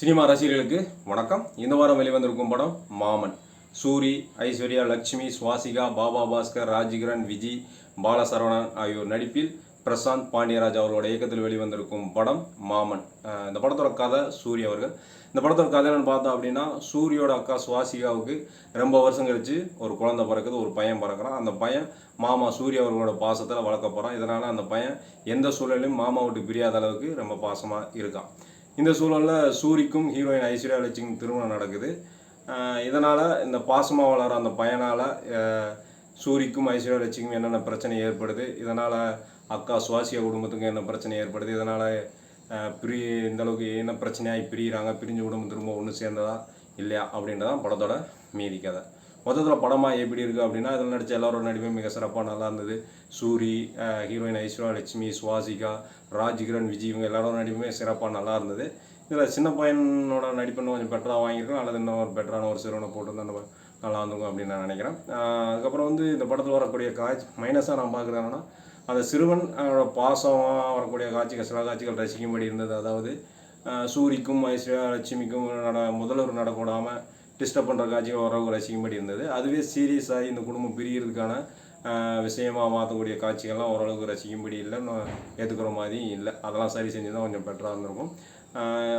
Cinema ரசிகர்களுக்கு வணக்கம். இந்த வாரம் வெளிவந்திருக்கும் படம் மாமன். சூரி ஐஸ்வர்யா லட்சுமி சுவாசிகா பாபா பாஸ்கர் ராஜ்கிரண் விஜி பாலசரவணன் ஆகியோர் நடிப்பில் பிரசாந்த் பாண்டியராஜ் அவர்களோட இயக்கத்தில் வெளிவந்திருக்கும் படம் மாமன். இந்த படத்தோட கதை சூரி அவர்கள். இந்த படத்தோட கதை என்னன்னு பார்த்தோம் அப்படின்னா சூரியோட அக்கா சுவாசிகாவுக்கு ரொம்ப வருஷம் கழிச்சு ஒரு குழந்தை பிறக்குது ஒரு பையன் பிறக்கிறான். அந்த பையன் மாமா சூரிய அவர்களோட பாசத்தில் வளர்க்க போகிறான் இதனால் அந்த பையன் எந்த சூழலையும் மாமா விட்டு பிரியாத அளவுக்கு ரொம்ப பாசமாக இருக்கான். இந்த சூழலில் சூரிக்கும் ஹீரோயின் ஐஸ்வர்யா லட்சுமி திருமணம் நடக்குது. இதனால் இந்த பாசமாக வளர அந்த பையனால் சூரிக்கும் ஐஸ்வர்யா லட்சுமிக்கும் என்னென்ன பிரச்சனை ஏற்படுது? இதனால் அக்கா சுவாசியா குடும்பத்துக்கும் என்ன பிரச்சனை ஏற்படுது? இதனால் பிரி இந்த அளவுக்கு என்ன பிரச்சனையாகி பிரியிறாங்க? பிரிஞ்ச குடும்பம் திரும்ப ஒன்று சேர்ந்ததா இல்லையா? அப்படின்றதான் படத்தோட மீதி கதை. மொத்தத்தில் படமாக எப்படி இருக்குது அப்படின்னா அதில் நடித்த எல்லாரோட நடிப்பும் மிக சிறப்பாக நல்லா இருந்தது. சூரி ஹீரோயின் ஐஸ்வர்யா லட்சுமி சுவாசிகா ராஜ்கிரண் விஜய் இவங்க எல்லாரோட நடிப்புமே சிறப்பாக நல்லா இருந்தது. இதில் சின்ன பையனோட நடிப்பு இன்னும் கொஞ்சம் பெட்டராக வாங்கியிருக்கோம் அல்லது இன்னும் ஒரு பெட்டரான ஒரு சிறுவனை போட்டிருந்தா நம்ம நல்லா இருந்திருக்கும் அப்படின்னு நான் நினைக்கிறேன். அதுக்கப்புறம் வந்து இந்த படத்தில் வரக்கூடிய காட்சி மைனஸாக நான் பார்க்குறது என்னன்னா அந்த சிறுவன் அவனோட பாசமாக வரக்கூடிய காட்சிகள் சில காட்சிகள் ரசிக்கும்படி இருந்தது. அதாவது சூரிக்கும் ஐஸ்வர்யா லட்சுமிக்கும் நட முதல்வர் நடக்கூடாமல் டிஸ்டர்ப் பண்ணுற காட்சிகள் ஓரளவுக்கு ரசிக்கும்படி இருந்தது. அதுவே சீரியஸ் ஆகி இந்த குடும்பம் பிரியறதுக்கான விஷயமாக விஷயமா மாற்றக்கூடிய காட்சிகள்லாம் ஓரளவுக்கு ரசிக்கும்படி இல்லை ஏற்றுக்கிற மாதிரி இல்லை. அதெல்லாம் சரி செஞ்சு தான் கொஞ்சம் பெட்டராக இருந்திருக்கும்.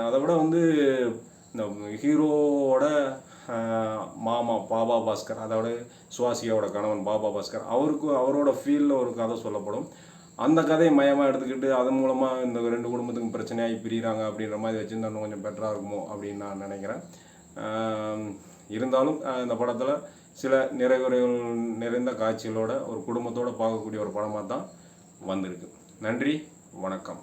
அதை விட வந்து இந்த ஹீரோவோட மாமா பாபா பாஸ்கர் அதோட சுவாசியாவோட கணவன் பாபா பாஸ்கர் அவருக்கு அவரோட ஃபீல்டில் ஒரு கதை சொல்லப்படும். அந்த கதையை மையமாக எடுத்துக்கிட்டு அதன் மூலமாக இந்த ரெண்டு குடும்பத்துக்கும் பிரச்சனையாகி பிரிகிறாங்க அப்படின்ற மாதிரி வச்சுருந்தா இன்னும் கொஞ்சம் பெட்டராக இருக்குமோ அப்படின்னு நான் நினைக்கிறேன். இருந்தாலும் இந்த படத்தில் சில நிறைகுறைகள் நிறைந்த காட்சிகளோட ஒரு குடும்பத்தோடு பார்க்கக்கூடிய ஒரு படமாக தான் வந்திருக்கு. நன்றி வணக்கம்.